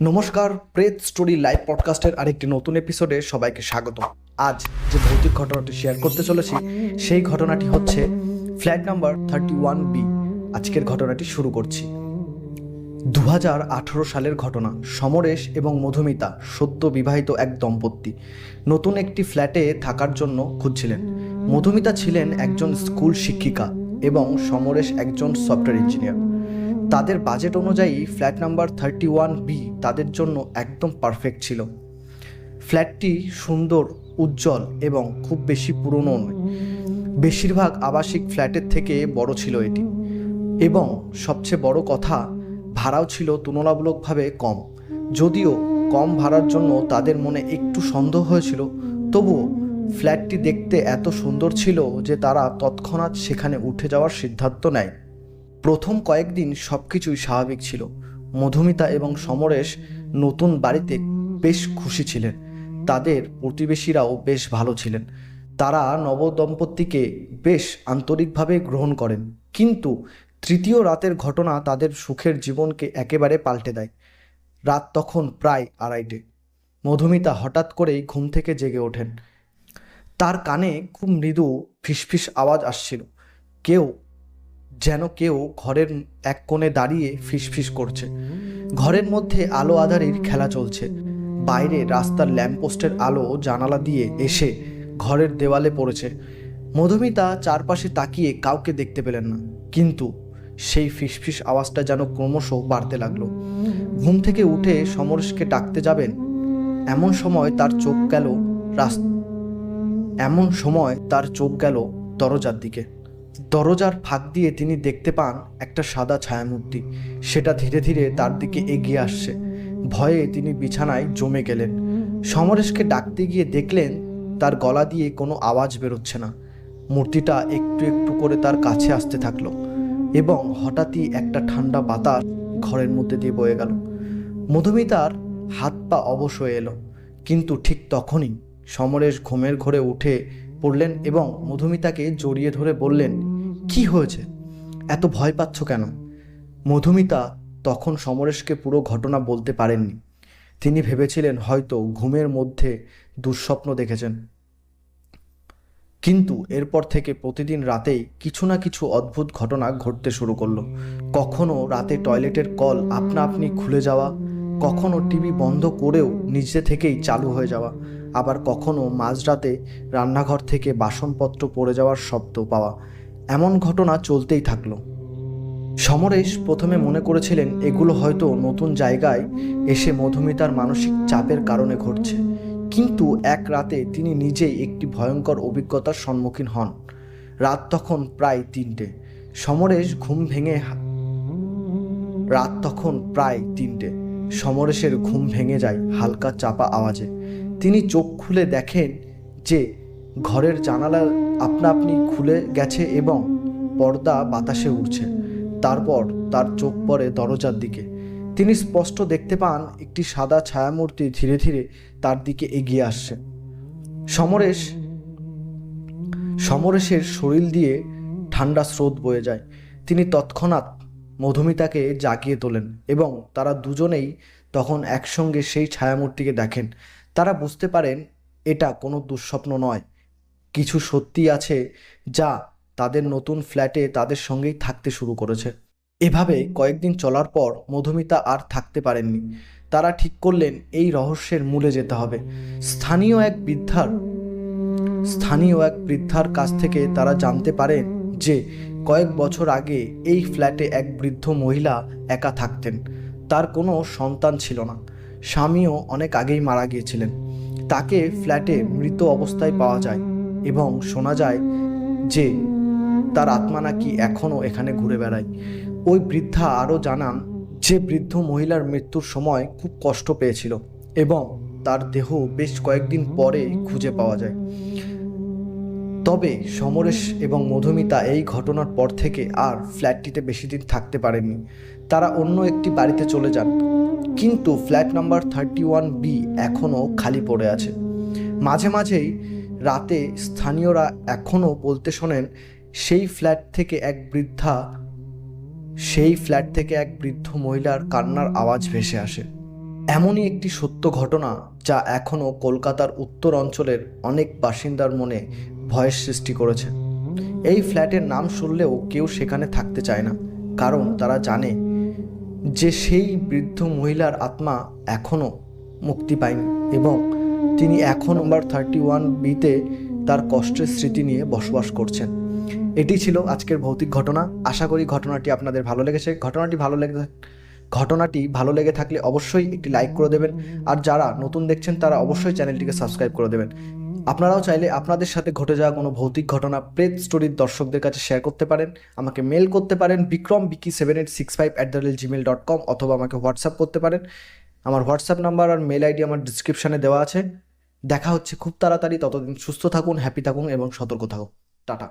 নমস্কার, প্রেত story live পডকাস্টের আরেকটি নতুন এপিসোডে সবাইকে স্বাগত আজ যে ভৌতিক ঘটনাটি শেয়ার করতে চলেছি, সেই ঘটনাটি হচ্ছে flat number thirty one B আজকের ঘটনাটি শুরু করছি। দু সালের ঘটনা, সমরেশ এবং মধুমিতা সত্য বিবাহিত এক দম্পতি, নতুন একটি ফ্ল্যাটে থাকার জন্য খুঁজছিলেন। মধুমিতা ছিলেন একজন স্কুল শিক্ষিকা এবং সমরেশ একজন সফটওয়্যার ইঞ্জিনিয়ার তাদের বাজেট অনুযায়ী flat number thirty one B তাদের জন্য একদম পারফেক্ট ছিল। ফ্ল্যাটটি সুন্দর, উজ্জ্বল এবং খুব বেশি পুরনো নয়। বেশিরভাগ আবাসিক ফ্ল্যাটের থেকে বড় ছিল এটি। এবং সবচেয়ে বড় কথা, ভাড়াও ছিল তুলনামূলকভাবে কম। যদিও কম ভাড়ার জন্য তাদের মনে একটু সন্দেহ হয়েছিল, তবুও ফ্ল্যাটটি দেখতে এত সুন্দর ছিল যে তারা তৎক্ষণাৎ সেখানে উঠে যাওয়ার সিদ্ধান্ত নেয়। প্রথম কয়েকদিন সব কিছুই স্বাভাবিক ছিল। মধুমিতা এবং সমরেশ নতুন বাড়িতে বেশ খুশি ছিলেন। তাদের প্রতিবেশীরাও বেশ ভালো ছিলেন। তারা নবদম্পতিকে বেশ আন্তরিকভাবে গ্রহণ করেন। কিন্তু তৃতীয় রাতের ঘটনা তাদের সুখের জীবনকে একেবারে পাল্টে দেয়। রাত তখন প্রায় আড়াইটে। মধুমিতা হঠাৎ করেই ঘুম থেকে জেগে ওঠেন। তার কানে খুব মৃদু ফিসফিস আওয়াজ আসছিল। কেউ যেন কেউ ঘরের এক কোণে দাঁড়িয়ে ফিসফিস করছে। ঘরের মধ্যে আলো আধারির খেলা চলছে। বাইরে রাস্তার ল্যাম্পপোস্টের আলো জানালা দিয়ে এসে ঘরের দেওয়ালে পড়েছে। মধুমিতা চারপাশে তাকিয়ে কাউকে দেখতে পেলেন না। কিন্তু সেই ফিসফিস আওয়াজটা যেন ক্রমশ বাড়তে লাগল। ঘুম থেকে উঠে সমরেশকে ডাকতে যাবেন। এমন সময় তার চোখ গেল রাস এমন সময় তার চোখ গেল দরজার দিকে। দরজার ফাঁক দিয়ে তিনি দেখতে পান একটা সাদা ছায়ামূর্তি। সেটা ধীরে ধীরে তার দিকে এগিয়ে আসছে। ভয়ে তিনি বিছানায় জমে গেলেন। সমরেশকে ডাকতে গিয়ে দেখলেন তার গলা দিয়ে কোনো আওয়াজ বেরোচ্ছে না। মূর্তিটা একটু একটু করে তার কাছে আসতে থাকল এবং হঠাৎই একটা ঠান্ডা বাতাস ঘরের মধ্যে দিয়ে বয়ে গেল। মধুমিতার হাত পা অবশ হয়ে এলো। কিন্তু ঠিক তখনই সমরেশ ঘুমের ঘরে উঠে পড়লেন এবং মধুমিতাকে জড়িয়ে ধরে বললেন কি হয়েছে? এত ভয় পাচ্ছ কেন? মধুমিতা তখন সমরেশকে পুরো ঘটনা বলতে পারেননি। তিনি ভেবেছিলেন হয়তো ঘুমের মধ্যে দুঃস্বপ্ন দেখেছেন। কিন্তু এরপর থেকে প্রতিদিন রাতেই কিছু না কিছু অদ্ভুত ঘটনা ঘটতে শুরু করল। কখনো রাতে টয়লেটের কল আপনা আপনি খুলে যাওয়া, কখনো টিভি বন্ধ করেও নিজে থেকেই চালু হয়ে যাওয়া, আবার কখনো মাঝরাতে রান্নাঘর থেকে বাসনপত্র পড়ে যাওয়ার শব্দ পাওয়া এমন ঘটনা চলতেই থাকল। সমরেশ প্রথমে মনে করেছিলেন এগুলো হয়তো নতুন জায়গায় এসে মধুমিতার মানসিক চাপের কারণে ঘটছে। কিন্তু এক রাতে তিনি নিজেই একটি ভয়ঙ্কর অভিজ্ঞতার সম্মুখীন হন। রাত তখন প্রায় তিনটে। সমরেশ ঘুম ভেঙে রাত তখন প্রায় তিনটে। সমরেশের ঘুম ভেঙে যায় হালকা চাপা আওয়াজে। তিনি চোখ খুলে দেখেন যে ঘরের জানালা আপনা আপনি খুলে গেছে এবং পর্দা বাতাসে উড়ছে। তারপর তার চোখ পড়ে দরজার দিকে। তিনি স্পষ্ট দেখতে পান, একটি সাদা ছায়ামূর্তি ধীরে ধীরে তার দিকে এগিয়ে আসছে। সমরেশ, সমরেশের শরীর দিয়ে ঠান্ডা স্রোত বয়ে যায়। তিনি তৎক্ষণাৎ মধুমিতাকে জাগিয়ে তোলেন এবং তারা দুজনেই তখন একসঙ্গে সেই ছায়ামূর্তিকে দেখেন। তারা বুঝতে পারেন, এটা কোনো দুঃস্বপ্ন নয়। কিছু সত্যি আছে যা তাদের নতুন ফ্ল্যাটে তাদের সঙ্গেই থাকতে শুরু করেছে। এভাবে কয়েকদিন চলার পর মধুমিতা আর থাকতে পারেননি। তারা ঠিক করলেন এই রহস্যের মূলে যেতে হবে। স্থানীয় এক বৃদ্ধার, স্থানীয় এক বৃদ্ধার কাছ থেকে তারা জানতে পারেন যে কয়েক বছর আগে এই ফ্ল্যাটে এক বৃদ্ধ মহিলা একা থাকতেন। তার কোনো সন্তান ছিল না। স্বামীও অনেক আগেই মারা গিয়েছিলেন। তাকে ফ্ল্যাটে মৃত অবস্থায় পাওয়া যায়। এবং শোনা যায় যে তার আত্মা নাকি এখনও এখানে ঘুরে বেড়ায়। ওই বৃদ্ধা আরও জানান যে বৃদ্ধ মহিলার মৃত্যুর সময় খুব কষ্ট পেয়েছিল এবং তার দেহ বেশ কয়েকদিন পরে খুঁজে পাওয়া যায়। তবে সমরেশ এবং মধুমিতা এই ঘটনার পর থেকে আর ফ্ল্যাটটিতে বেশি দিন থাকতে পারেননি। তারা অন্য একটি বাড়িতে চলে যান। কিন্তু flat number thirty one B এখনও খালি পড়ে আছে। মাঝে মাঝেই রাতে স্থানীয়রা এখনও বলতে শোনেন, সেই ফ্ল্যাট থেকে এক বৃদ্ধা, সেই ফ্ল্যাট থেকে এক বৃদ্ধ মহিলার কান্নার আওয়াজ ভেসে আসে। এমনই একটি সত্য ঘটনা যা এখনও কলকাতার উত্তর অঞ্চলের অনেক বাসিন্দার মনে ভয়ের সৃষ্টি করেছে। এই ফ্ল্যাটের নাম শুনলেও কেউ সেখানে থাকতে চায় না, কারণ তারা জানে যে সেই বৃদ্ধ মহিলার আত্মা এখনও মুক্তি পায়নি এবং তিনি এখন নম্বর থার্টি ওয়ান বিতে তার কষ্টের স্মৃতি নিয়ে বসবাস করছেন। এটি ছিল আজকের ভৌতিক ঘটনা। আশা করি ঘটনাটি আপনাদের ভালো লেগেছে। ঘটনাটি ভালো লেগে ঘটনাটি ভালো লেগে থাকলে অবশ্যই একটি লাইক করে দেবেন। আর যারা নতুন দেখছেন, তারা অবশ্যই চ্যানেলটিকে সাবস্ক্রাইব করে দেবেন। আপনারাও চাইলে আপনাদের সাথে ঘটে যাওয়া কোনো ভৌতিক ঘটনা প্রেত স্টোরির দর্শকদের কাছে শেয়ার করতে পারেন। আমাকে মেল করতে পারেন Bikram Biki seven eight six five at the rate gmail dot com অথবা আমাকে হোয়াটসঅ্যাপ করতে পারেন। আমার হোয়াটসঅ্যাপ নাম্বার আর মেল আইডি আমার ডিসক্রিপশানে দেওয়া আছে। দেখা হচ্ছে খুব তাড়াতাড়ি, ততদিন সুস্থ থাকুন হ্যাপি থাকুন এবং সতর্ক থাকুন। টাটা।